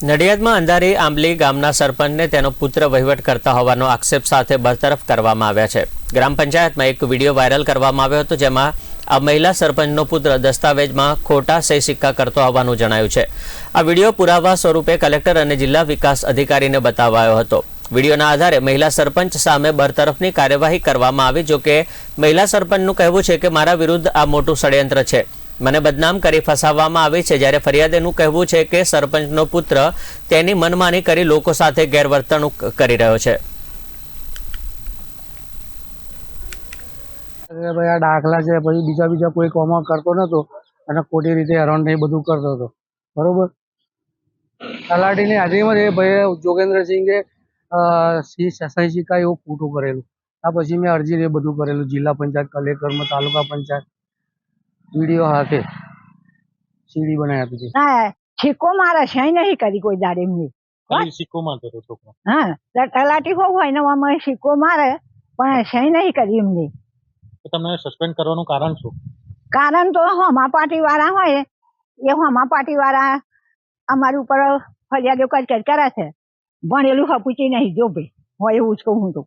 નડિયાદમાં અંધારી આંબલી ગામના સરપંચને તેનો પુત્ર વહીવટ કરતા હોવાનો આક્ષેપ સાથે બરતરફ કરવામાં આવ્યા છે. ગ્રામ પંચાયતમાં એક વીડિયો વાયરલ કરવામાં આવ્યો હતો જેમાં આ મહિલા સરપંચનો પુત્ર દસ્તાવેજમાં ખોટા સહી સિક્કા કરતો હોવાનું જણાયું છે. આ વીડિયો પુરાવા સ્વરૂપે કલેક્ટર અને જિલ્લા વિકાસ અધિકારીને બતાવાયો હતો. વિડીયોના આધારે મહિલા સરપંચ સામે બરતરફની કાર્યવાહી કરવામાં આવી જોકે મહિલા સરપંચનું કહેવું છે કે મારા વિરુદ્ધ આ મોટું ષડયંત્ર છે. મને બદનામ કરી ફસાવવામાં આવી છે. જ્યારે ફરિયાદીનું કહેવું છે કે સરપંચનો પુત્ર તેની મનમાની કરી લોકો સાથે ગેરવર્તણૂક કરી રહ્યો છે. ભાઈ આ દાખલા છે. પછી બીજા બીજા કોઈ કોમા કરતો નતો અને ખોટી રીતે હેરાન થઈ બધું કરતો હતો. બરોબર? તલાટીની હાજરીમાં એ ભાઈ જોગેન્દ્રસિંહે અ, સસાઈ શિકા એવું ખોટું કરેલું. આ પછી મેં અરજી એ બધું કરેલું. જિલ્લા પંચાયત કલેક્ટરમાં તાલુકા પંચાયત. વીડિયો હાથે સીડી બનાવી આપી છે. હા છીકો મારે છે નહીં કરી કોઈ દાડે ખાલી સિક્કો મારતો હતો છોકરો. હા તો તલાટી હોવ હોય ને આમાં સિક્કો મારે પણ છે નહીં કરી એમને. તો તમને સસ્પેન્ડ કરવાનું કારણ શું? કારણ તો હોમા પાર્ટી વાળા હોય એ હોમા પાર્ટી વાળા અમારી ઉપર ફરિયાદો કર કરે છે. ભણેલું હપુચી નહીં જો ભાઈ હોય એવું જ કહું તો.